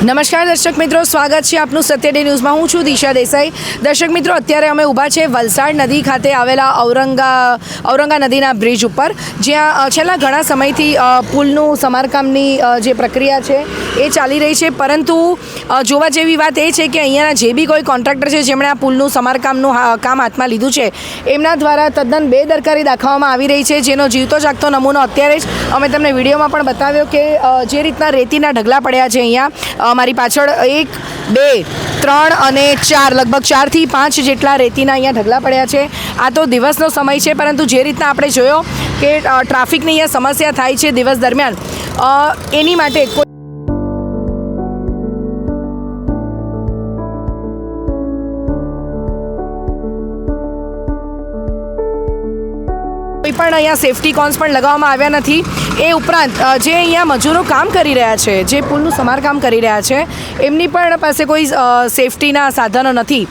નમસ્કાર દર્શક મિત્રો, સ્વાગત છે આપનું સત્ય ડે ન્યૂઝમાં. હું છું દિશા દેસાઈ. દર્શક મિત્રો, અત્યારે અમે ઊભા છે વલસાડ નદી ખાતે આવેલા ઔરંગા ઔરંગા નદીના બ્રિજ ઉપર, જ્યાં છેલ્લા ઘણા સમયથી પુલનું સમારકામની જે પ્રક્રિયા છે એ ચાલી રહી છે. પરંતુ જોવા જેવી વાત એ છે કે અહીંયાના જે બી કોઈ કોન્ટ્રાક્ટર છે જેમણે આ પુલનું સમારકામનું કામ હાથમાં લીધું છે, એમના દ્વારા તદ્દન બેદરકારી દાખવવામાં આવી રહી છે. જેનો જીવતો જાગતો નમૂનો અત્યારે જ અમે તમને વિડીયોમાં પણ બતાવ્યો કે જે રીતના રેતીના ઢગલા પડ્યા છે અહીંયા અ, મારી પાછળ એક બે ત્રણ અને ચાર લગભગ ચારથી પાંચ જેટલા રેતીના અહીંયા ઢગલા પડ્યા છે. આ તો દિવસનો સમય છે પરંતુ જે રીતના આપણે જોયો કે ટ્રાફિકની અહીંયા સમસ્યા થાય છે દિવસ દરમિયાન એની માટે કોઈ કોઈ પણ અહીંયા સેફટી કોન્સ પણ લગાવવામાં આવ્યા નથી. એ ઉપરાંત જે અહીંયા મજૂરો કામ કરી રહ્યા છે, જે પુલનું સમારકામ કરી રહ્યા છે, એમની પણ પાસે કોઈ સેફટીના સાધનો નથી.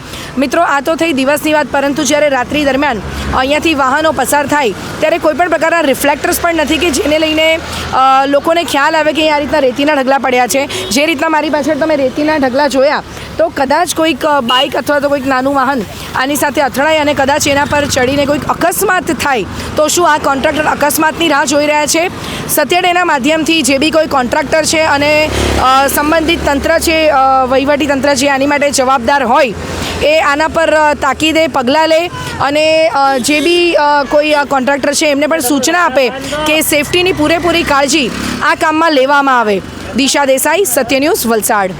મિત્રો, આ તો થઈ દિવસની વાત, પરંતુ જ્યારે રાત્રિ દરમિયાન અહીંયાથી વાહનો પસાર થાય, ત્યારે કોઈપણ પ્રકારના રિફ્લેક્ટર્સ પણ નથી કે જેને લઈને લોકોને ખ્યાલ આવે કે આ રીતના રેતીના ઢગલા પડ્યા છે. જે રીતના મારી પાછળ તમે રેતીના ઢગલા જોયા તો કદાચ કોઈક બાઇક અથવા તો કોઈક નાનું વાહન આની સાથે અથડાય અને કદાચ એના પર ચડીને કોઈક અકસ્માત થાય, તો શું આ કોન્ટ્રાક્ટર અકસ્માતની રાહ જોઈ રહ્યા છે? સત્યડેના માધ્યમથી જે બી કોઈ કોન્ટ્રાક્ટર છે અને સંબંધિત તંત્ર છે વહીવટી તંત્ર જે આની માટે જવાબદાર હોય, એ આના પર તાકીદે પગલાં લે અને જે બી કોઈ કોન્ટ્રાક્ટર છે એમને પણ સૂચના આપે કે સેફટીની પૂરેપૂરી કાળજી આ કામમાં લેવામાં આવે. દિશા દેસાઈ, સત્ય ન્યૂઝ વલસાડ.